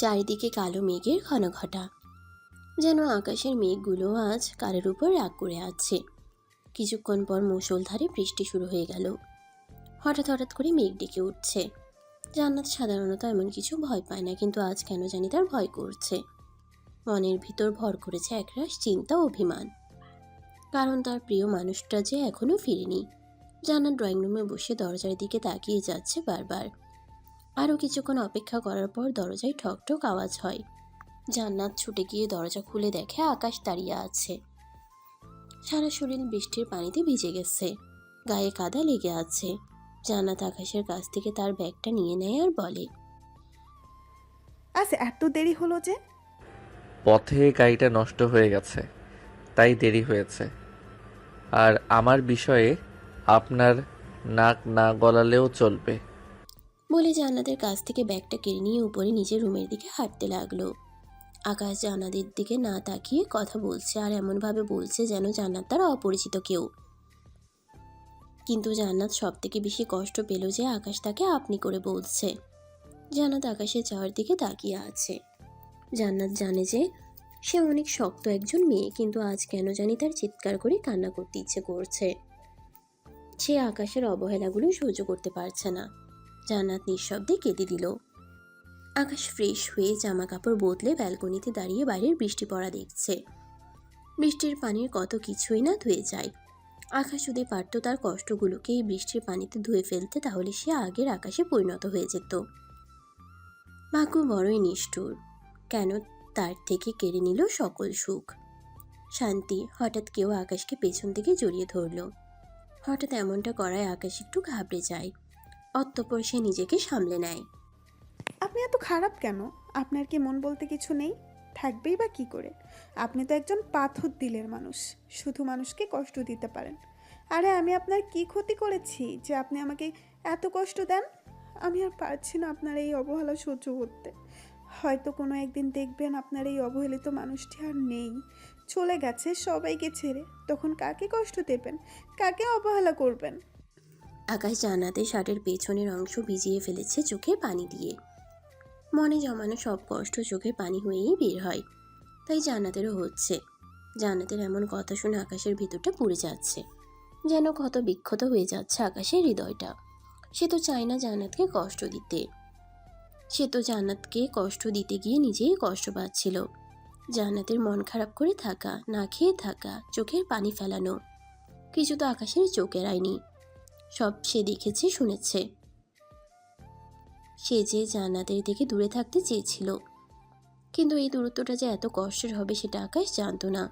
চারিদিকে কালো মেঘের ঘন ঘটা। যেন আকাশের মেঘগুলো আজ কারের উপর রাগ করে আছে। কিছুক্ষণ পর মুষলধারে বৃষ্টি শুরু হয়ে গেল। হঠাৎ হঠাৎ করে মেঘ ডেকে উঠছে। জান্নাত সাধারণত এমন কিছু ভয় পায় না, কিন্তু আজ কেন জানি তার ভয় করছে। মনের ভিতর ভর করেছে একরাশ চিন্তা অভিমান। কারণ তার প্রিয় মানুষটা যে এখনও ফিরেনি। জান্নাত ড্রয়িং রুমে বসে দরজার দিকে তাকিয়ে যাচ্ছে বারবার। আরও কিছুক্ষণ অপেক্ষা করার পর দরজায় ঠক ঠক আওয়াজ হয়। জান্নাত ছুটে গিয়ে দরজা খুলে দেখে আকাশ দাঁড়িয়ে আছে। সারা শরীর বৃষ্টির পানিতে ভিজে গেছে। গায়ে কাদা লেগে আছে। জান্নাত আকাশের কাছ থেকে তার ব্যাগটা নিয়ে নেয় আর বলে আচ্ছা এত দেরি হলো যে? পথে গাড়িটা নষ্ট হয়ে গেছে তাই দেরি হয়েছে। আর আমার বিষয়ে আপনার নাক না গলালেও চলবে। বলে জান্নাতের কাছ থেকে ব্যাগটা কেড়ে নিয়ে উপরে নিজের রুমের দিকে হাঁটতে লাগল। আকাশ জান্নাতের দিকে না তাকিয়ে কথা বলছে আর এমনভাবে বলছে যেন জান্নাত তার অপরিচিত কেউ। কিন্তু জান্নাত সব থেকে বেশি কষ্ট পেল যে আকাশ তাকে আপনি করে বলছে। জান্নাত আকাশের যাওয়ার দিকে তাকিয়ে আছে। জান্নাত জানে যে সে অনেক শক্ত একজন মেয়ে, কিন্তু আজ কেন জানি তার চিৎকার করে কান্না করতে ইচ্ছে করছে। সে আকাশের অবহেলাগুলো সহ্য করতে পারছে না। জান্নাত নিঃশব্দে কেঁদে দিল। আকাশ ফ্রেশ হয়ে জামা কাপড় বদলে ব্যালকনিতে দাঁড়িয়ে বাইরের বৃষ্টি পড়া দেখছে। বৃষ্টির পানির কত কিছুই না ধুয়ে যায়। আকাশ যদি পারত তার কষ্টগুলোকে এই বৃষ্টির পানিতে ধুয়ে ফেলতে, তাহলে সে আগের আকাশে পরিণত হয়ে যেত। ভাগ্য বড়ই নিষ্ঠুর। কেন তার থেকে কেড়ে নিল সকল সুখ? শান্তি হঠাৎ কেউ আকাশকে পেছন থেকে জড়িয়ে ধরল। হঠাৎ এমনটা করায় আকাশ একটু ঘাবড়ে যায়। অতঃপর সে নিজেকে সামলে নেয়। আপনি এত খারাপ কেন? আপনার কি মন বলতে কিছু নেই? থাকবেই বা কি করে? আপনি তো একজন পাথর দিলের মানুষ, শুধু মানুষকে কষ্ট দিতে পারেন। আরে, আমি আপনার কি ক্ষতি করেছি যে আপনি আমাকে এত কষ্ট দেন? আমি আর পারছি না আপনার এই অবহেলা সহ্য করতে। হয়তো কোনো একদিন দেখবেন আপনার এই অবহেলিত মানুষটি আর নেই। চলে গেছে সবাইকে ছেড়ে। তখন কাকে কষ্ট দেবেন? কাকে অবহেলা করবেন? আকাশ জানাতে শার্টের পেছনের অংশ ভিজিয়ে ফেলেছে চোখে পানি দিয়ে। মনে জমানো সব কষ্ট চোখে পানি হয়েই বের হয়। তাই জান্নাতেরও হচ্ছে। জান্নাতের এমন কথা শুনে আকাশের ভিতরটা পুড়ে যাচ্ছে। যেন কত বিক্ষত হয়ে যাচ্ছে আকাশের হৃদয়টা। সে তো চায় না জান্নাতকে কষ্ট দিতে। সে তো জান্নাতকে কষ্ট দিতে গিয়ে নিজেই কষ্ট পাচ্ছিল। জান্নাতের মন খারাপ করে থাকা, না খেয়ে থাকা, চোখের পানি ফেলানো। কিছু তো আকাশের চোখের আয়নি সব সে দেখেছে, শুনেছে। সে যে জান্নাতের দিকে দূরে থাকতে চেয়েছিল। কিন্তু এই দূরত্বটা যে এত কষ্টের হবে সেটা আকাশ জানতো না।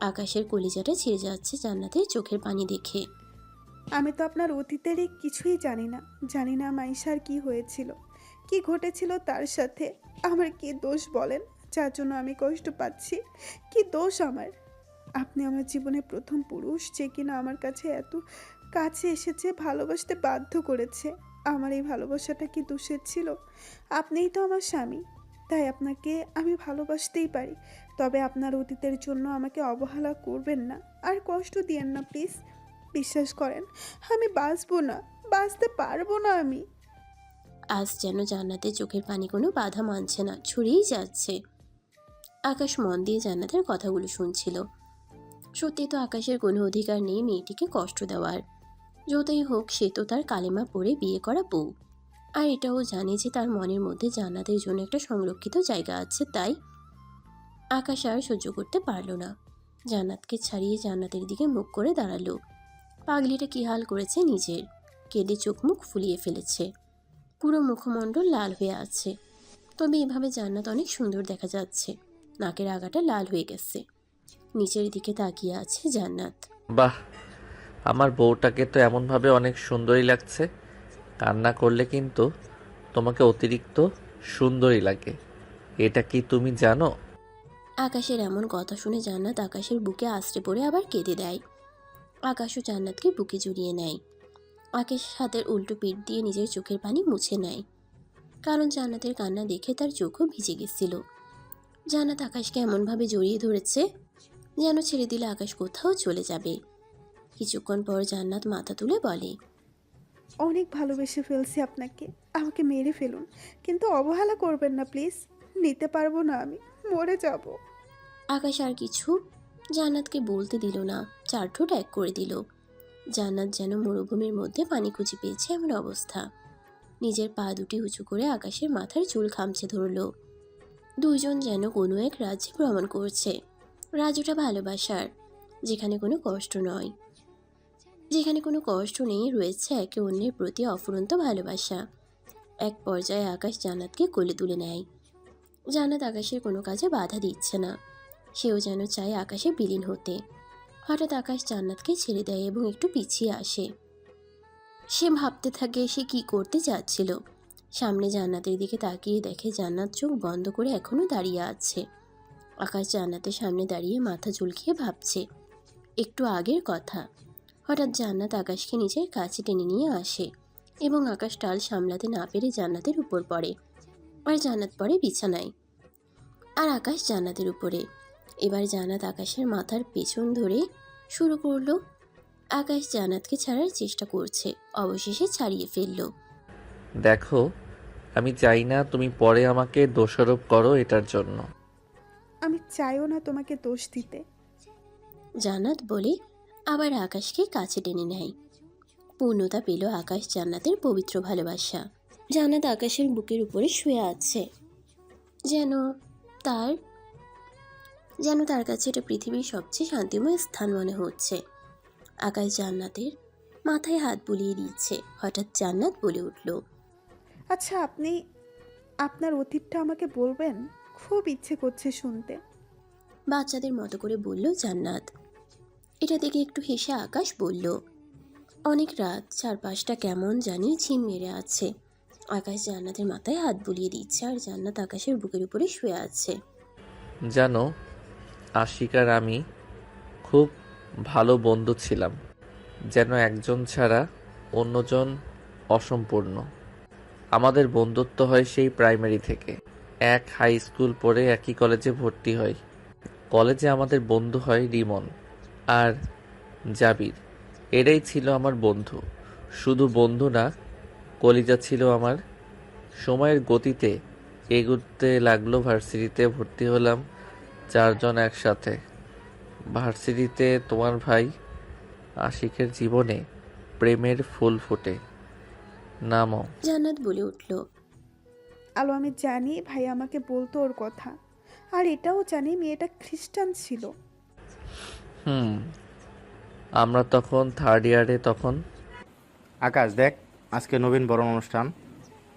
আকাশের কলিজাটা ছিঁড়ে যাচ্ছে জান্নাতের চোখের পানি দেখে। আমি তো আপনার অতীতেরই কিছুই জানি না। জানি না মাইশার কি হয়েছিল, কি ঘটেছিল তার সাথে। আমার কি দোষ বলেন? যার জন্য আমি কষ্ট পাচ্ছি। কি দোষ আমার? আপনি আমার জীবনে প্রথম পুরুষ যে কিনা আমার কাছে এত কাছে এসেছে, ভালোবাসতে বাধ্য করেছে। আমার এই ভালোবাসাটা কি দোষের ছিল? আপনিই তো আমার স্বামী, তাই আপনাকে আমি ভালোবাসতেই পারি। তবে আপনার অতীতের জন্য আমাকে অবহেলা করবেন না। আর কষ্ট দিয়েন না, প্লিজ। বিশ্বাস করেন, আমি বাঁচবো না, বাঁচতে পারব না আমি। আজ যেন জান্নাতের চোখের পানি কোনো বাধা মানছে না, ছুড়েই যাচ্ছে। আকাশ মন দিয়ে জান্নাতের কথাগুলো শুনছিল। সত্যি তো আকাশের কোনো অধিকার নেই মেয়েটিকে কষ্ট দেওয়ার। যতই হোক, সে তো তার কালেমা পড়ে বিয়ে করা বউ। আর এটাও জানে যে তার মনের মধ্যে জান্নাতের জন্য একটা সংরক্ষিত জায়গা আছে, তাই আকাশ আর সহ্য করতে পারল না। জান্নাতকে ছাড়িয়ে জান্নাতের দিকে মুখ করে দাঁড়াল। পাগলিটা কি হাল করেছে নিজের? কেঁদে চোখ মুখ ফুলিয়ে ফেলেছে। পুরো মুখমণ্ডল লাল হয়ে আছে। তবে এভাবে জান্নাত অনেক সুন্দর দেখা যাচ্ছে। নাকের আগাটা লাল হয়ে গেছে। নিচের দিকে তাকিয়ে আছে জান্নাত। বাহ! আমার বউটাকে তো এমনভাবে অনেক সুন্দরই লাগছে। কান্না করলে কিন্তু তোমাকে অতিরিক্ত সুন্দরই লাগে। এটা কি তুমি জানো? আকাশের এমন কথা শুনে জান্নাত আকাশের বুকে আশ্রে পড়ে আবার কেঁদে দেয়। আকাশও জান্নাতকে বুকে জড়িয়ে নেয়। আকাশ হাতের উল্টো পিঠ দিয়ে নিজের চোখের পানি মুছে নেয়। কারণ জান্নাতের কান্না দেখে তার চোখও ভিজে গেছিল। জান্নাত আকাশকে এমনভাবে জড়িয়ে ধরেছে যেন ছেড়ে দিলে আকাশ কোথাও চলে যাবে। কিছুক্ষণ পর জান্নাত মাথা তুলে বলে অনেক ভালোবেসে ফেলছি আপনাকে আমাকে মেরে ফেলুন কিন্তু অবহেলা করবেন না প্লিজ। নিতে পারব না আমি মরে যাব। আকাশ আর কিছু জান্নাতকে বলতে দিল না চার ঠোঁট এক করে দিল। জান্নাত যেন মরুভূমির মধ্যে পানি খুঁজে পেয়েছে এমন অবস্থা। নিজের পা দুটি উঁচু করে আকাশের মাথার চুল খামচে ধরল। দুজন যেন কোনো এক রাজ্যে ভ্রমণ করছে। রাজ্যটা ভালোবাসার যেখানে কোনো কষ্ট নয়। যেখানে কোনো কষ্ট নেই, রয়েছে একে অন্যের প্রতি অফুরন্ত ভালোবাসা। এক পর্যায়ে আকাশ জান্নাতকে কোলে তুলে নেয়। জান্নাত আকাশের কোনো কাজে বাধা দিচ্ছে না। সেও যেন চায় আকাশে বিলীন হতে। হঠাৎ আকাশ জান্নাতকে ছেড়ে দেয় এবং একটু পিছিয়ে আসে। সে ভাবতে থাকে সে কি করতে যাচ্ছিল। সামনে জান্নাতের দিকে তাকিয়ে দেখে জান্নাত চোখ বন্ধ করে এখনও দাঁড়িয়ে আছে। আকাশ জান্নাতের সামনে দাঁড়িয়ে মাথা চুলকিয়ে ভাবছে, একটু আগের কথা। হঠাৎ জান্নাত আকাশকে নিজের কাছে টেনে নিয়ে আসে এবং আকাশ টাল সামলাতে না পেরে জান্নাতের উপর পড়ে। আর জান্নাত পড়ে বিছানায়। আর আকাশ জান্নাতের উপরে। এবার জান্নাত আকাশের মাথার পেছন ধরে শুরু করল। আকাশ জান্নাতকে ছাড়ার চেষ্টা করছে। অবশেষে ছাড়িয়ে ফেলল। দেখো আমি চাই না তুমি পরে আমাকে দোষারোপ করো এটার জন্য। আমি চাইও না তোমাকে দোষ দিতে। জান্নাত বলে আবার আকাশকে কাছে টেনে নেয়। পূর্ণতা পেল আকাশ জান্নাতের পবিত্র ভালোবাসা। জান্নাত আকাশের বুকের উপরে শুয়ে আছে। যেন তার যেন তার কাছে এটা পৃথিবীর সবচেয়ে শান্তিময় স্থান মনে হচ্ছে। আকাশ জান্নাতের মাথায় হাত বুলিয়ে দিচ্ছে। হঠাৎ জান্নাত বলে উঠল আচ্ছা আপনি আপনার অতীতটা আমাকে বলবেন? খুব ইচ্ছে করছে শুনতে। বাচ্চাদের মতো করে বলল জান্নাত এটা দেখে একটু হেসে আকাশ বলল, অনেক রাত, চারপাশটা কেমন জানি ঝিম মেরে আছে। আকাশ জান্নাতের মাথায় হাত বুলিয়ে দিচ্ছে আর জান্নাত আকাশের বুকের উপরে শুয়ে আছে। জানো আশিকার আমি খুব ভালো বন্ধু ছিলাম, যেন একজন ছাড়া অন্যজন অসম্পূর্ণ। আমাদের বন্ধুত্ব হয় সেই প্রাইমারি থেকে। এক হাই স্কুল পড়ে একই কলেজে ভর্তি হয়। কলেজে আমাদের বন্ধু হয় রিমন। আর জাবির। এরাই ছিল আমার বন্ধু। শুধু বন্ধু না কলিজা ছিল আমার। সময়ের গতিতে এগুতে লাগল ভার্সিটিতে ভর্তি হলাম চারজন একসাথে। ভার্সিটিতে তোমার ভাই আশিকের জীবনে প্রেমের ফুল ফোটে। নামও। জান্নাত বলে উঠল আলো আমি জানি ভাই আমাকে বলতো ওর কথা। আর এটাও জানি মেয়েটা খ্রিস্টান ছিল। হুম। আমরা তখন থার্ড ইয়ারে তখন আকাশ দেখ আজকে নবীন বরণ অনুষ্ঠান।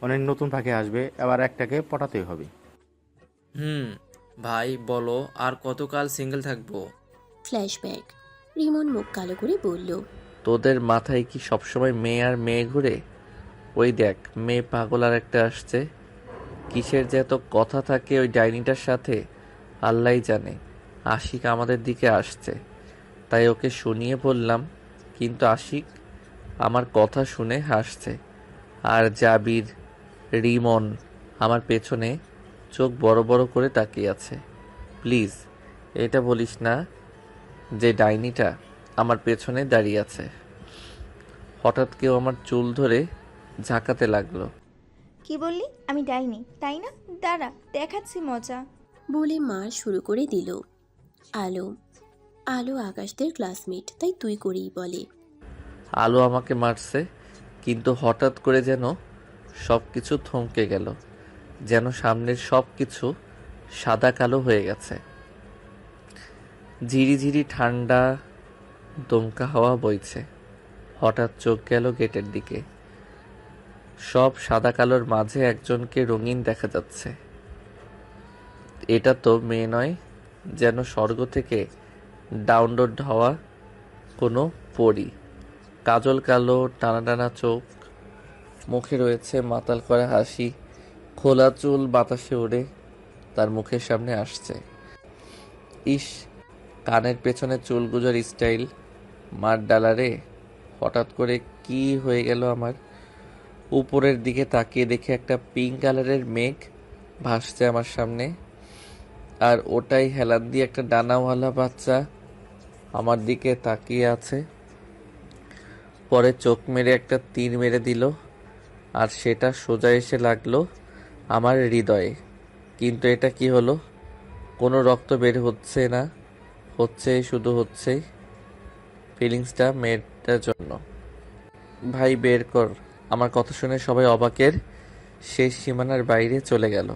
অনেক নতুন পাখি আসবে এবার একটাকে পটাতেই হবে। হুম ভাই বলো আর কতকাল সিঙ্গেল থাকব? ফ্ল্যাশব্যাক রিমন মুখ কালো করে বলল তোদের মাথায় কি সবসময় মেয়ে আর মেয়ে ঘুরে? ওই দেখ মেয়ে পাগল আর একটা আসছে। কিসের যে এত কথা থাকে ওই ডাইনিটার সাথে? আল্লাহ জানে আশিক আমাদের দিকে আসছে। তাই ওকে শুনিয়ে বললাম কিন্তু আশিক আমার কথা শুনে হাসছে। আর জাবির রিমন আমার পেছনে চোখ বড় বড় করে তাকিয়ে আছে। প্লিজ এটা বলিস না যে ডাইনিটা আমার পেছনে দাঁড়িয়ে আছে হঠাৎ কেউ আমার চুল ধরে ঝাঁকাতে লাগল। কি বললি? আমি ডাইনি তাই না? দাঁড়া দেখাচ্ছি মজা। বলে মার শুরু করে দিল। আলো আলো আকাশদের ক্লাসমেট, তাই তুই করেই বলে। আলো আমাকে মারছে, কিন্তু হঠাৎ করে যেন সব কিছু থমকে গেল, যেন সামনের সব কিছু সাদা কালো হয়ে গেছে। ঝিরি ঝিরি ঠান্ডা, দমকা হাওয়া বইছে। হঠাৎ চোখ গেল গেটের দিকে। সব সাদা কালোর মাঝে একজনকে রঙিন দেখা যাচ্ছে। এটা তো মেয়ে নয়, যেন স্বর্গ থেকে ডাউনলোড হওয়া কোনো পরী। কাজল কালো, টানা টানা চোখ, মুখে রয়েছে মাতাল করা হাসি, খোলা চুল বাতাসে ওড়ে তার মুখের সামনে আসছে। ইস কানের পেছনে চুল গুজার স্টাইল। মার ডালারে হঠাৎ করে কি হয়ে গেল আমার? উপরের দিকে তাকিয়ে দেখে একটা পিঙ্ক কালারের মেঘ ভাসছে আমার সামনে। আর ওটাই হেলান দিয়ে একটা ডানাওয়ালা বাচ্চা আমার দিকে তাকিয়ে আছে। পরে চোখ মেরে একটা তীর মেরে দিল, আর সেটা সোজা এসে লাগল আমার হৃদয়ে। কিন্তু এটা কি হলো? কোনো রক্ত বের হচ্ছে না, হচ্ছে, শুধু হচ্ছে ফিলিংসটা মেয়েটার জন্য। ভাই, বের কর। আমার কথা শুনে সবাই অবাকের শেষ সীমানার বাইরে চলে গেল।